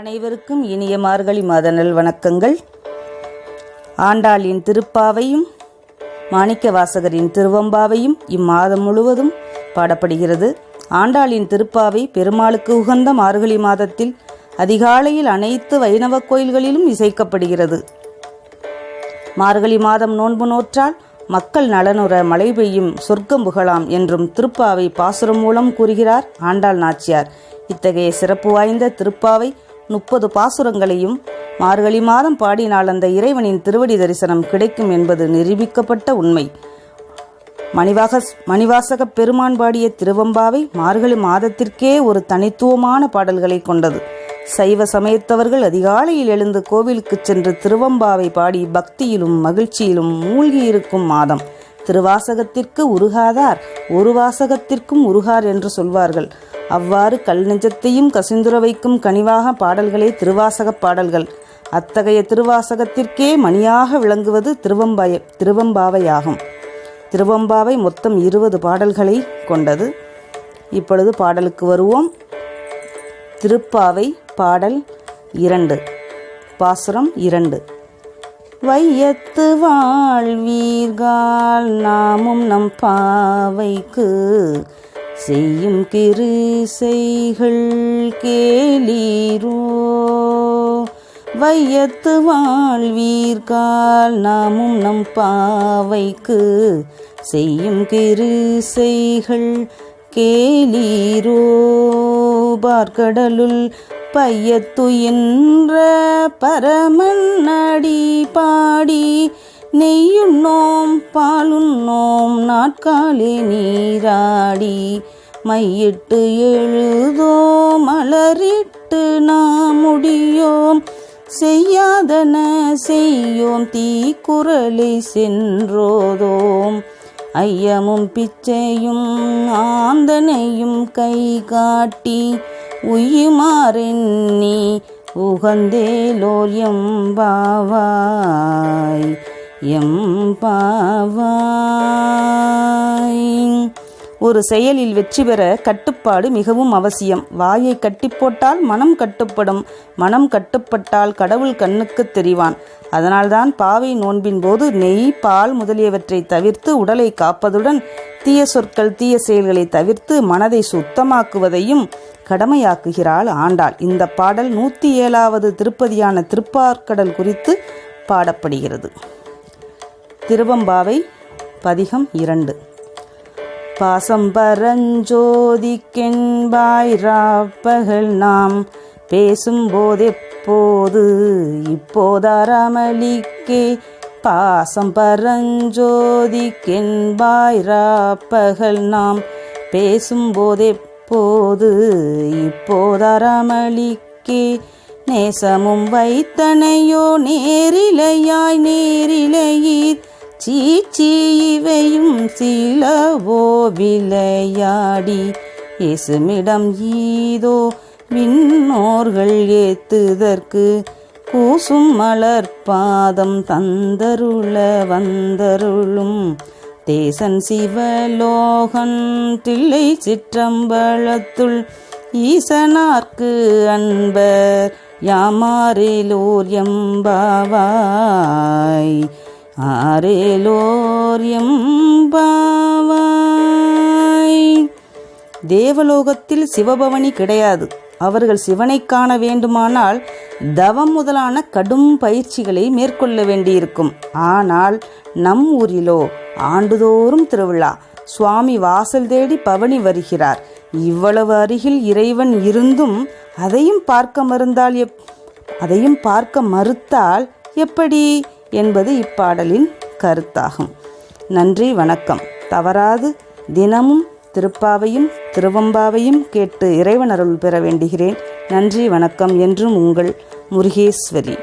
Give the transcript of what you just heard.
அனைவருக்கும் இனிய மார்கழி மாத நல் வணக்கங்கள். ஆண்டாளின் திருப்பாவையும் மாணிக்க வாசகரின் திருவம்பாவையும் இம்மாதம் முழுவதும் பாடப்படுகிறது. ஆண்டாளின் திருப்பாவை பெருமாளுக்கு உகந்த மார்கழி மாதத்தில் அதிகாலையில் அனைத்து வைணவ கோயில்களிலும் இசைக்கப்படுகிறது. மார்கழி மாதம் நோன்பு நோற்றால் மக்கள் நலனுற மழை பெய்யும் சொர்க்கம் புகழாம் என்றும் திருப்பாவை பாசுரம் மூலம் கூறுகிறார் ஆண்டாள் நாச்சியார். இத்தகைய சிறப்பு வாய்ந்த திருப்பாவை முப்பது பாசுரங்களையும் மார்கழி மாதம் பாடினால் அந்த இறைவனின் திருவடி தரிசனம் கிடைக்கும் என்பது நிரூபிக்கப்பட்ட உண்மை. மணிவாக மணிவாசக பெருமான் பாடிய திருவம்பாவை மார்கழி மாதத்திற்கே ஒரு தனித்துவமான பாடல்களை கொண்டது. சைவ சமயத்தவர்கள் அதிகாலையில் எழுந்து கோவிலுக்கு சென்று திருவம்பாவை பாடி பக்தியிலும் மகிழ்ச்சியிலும் மூழ்கியிருக்கும் மாதம். திருவாசகத்திற்கு உருகாதார் ஒரு வாசகத்திற்கும் உருகார் என்று சொல்வார்கள். அவ்வாறு கல் நெஞ்சத்தையும் கசிந்துர வைக்கும் கனிவாக பாடல்களே திருவாசகப் பாடல்கள். அத்தகைய திருவாசகத்திற்கே மணியாக விளங்குவது திருவம்பாய திருவம்பாவையாகும். திருவம்பாவை மொத்தம் இருபது பாடல்களை கொண்டது. இப்பொழுது பாடலுக்கு வருவோம். திருப்பாவை பாடல் இரண்டு பாசுரம் இரண்டு. வையத்து வாழ்வீர்கள் நாமும் நம் பாவைக்கு செய்யும் கிருசைகள் கேளீரோ. வையத்து வாழ்வீர்கள் நாமும் நம் பாவைக்கு செய்யும் கிருசைகள் கேளீரோ. பார்க்கடலுள் பையத்துயின்ற பரமன்னடி பாடி நெய்யுண்ணோம் பாலுண்ணோம் நாட்காலே நீராடி மையிட்டு எழுதோ மலரிட்டு நாம் முடியோம். செய்யாதன செய்யோம் தீக்குறளை சென்றோதோம். ஐயமும் பிச்சையும் ஆந்தனையும் கை காட்டி உய்யுமாறெண்ணி உகந்தேலோர் எம்பாவாய் எம்பாவாய். ஒரு செயலில் வெற்றி பெற கட்டுப்பாடு மிகவும் அவசியம். வாயை கட்டிப்போட்டால் மனம் கட்டுப்படும். மனம் கட்டுப்பட்டால் கடவுள் கண்ணுக்கு தெரிவான். அதனால்தான் பாவை நோன்பின் போது நெய் பால் முதலியவற்றை தவிர்த்து உடலை காப்பதுடன் தீய சொற்கள் தீய செயல்களை தவிர்த்து மனதை சுத்தமாக்குவதையும் கடமையாக்குகிறாள் ஆண்டாள். இந்த பாடல் நூற்றி ஏழாவது திருப்பதியான திருப்பார்கடல் குறித்து பாடப்படுகிறது. திருவம்பாவை பதிகம் இரண்டு. பாசம் பரஞ்சோதிக்கென்பாய் ராப்பகல் நாம் பேசும்போதெப்போது இப்போதாராமலிக்கே பாசம் பரஞ்சோதிக்கென்பாய் ராப்பகல் நாம் பேசும்போதெப்போது இப்போதாராமலிக்கே நேசமும் வைத்தனையோ நேரிலையாய் நேரிலையீர் சீச்சி இவையும் சிலவோ விளையாடி இசுமிடம் ஈதோ விண்ணோர்கள் ஏத்துதற்கு கூசும் மலர் பாதம் தந்தருள வந்தருளும். தேசன் சிவலோகன் தில்லை சிற்றம்பலத்துள் ஈசனார்க்கு அன்பர் யாமாரிலூர் எம்பாவாய். ஆரேலோரியம் பாவாய் தேவலோகத்தில் சிவபவனி கிடையாது. அவர்கள் சிவனை காண வேண்டுமானால் தவம் முதலான கடும் பயிற்சிகளை மேற்கொள்ள வேண்டியிருக்கும். ஆனால் நம் ஊரிலோ ஆண்டுதோறும் திருவிழா சுவாமி வாசல் தேடி பவனி வருகிறார். இவ்வளவு அருகில் இறைவன் இருந்தும் அதையும் பார்க்க மறுந்தால் எப் அதையும் பார்க்க மறுத்தால் எப்படி? என்பது இப்பாடலின் கருத்தாகும். நன்றி வணக்கம். தவறாது தினமும் திருப்பாவையும் திருவம்பாவையும் கேட்டு இறைவன் அருள் பெற வேண்டுகிறேன். நன்றி வணக்கம் என்றும் உங்கள் முருகேஸ்வரி.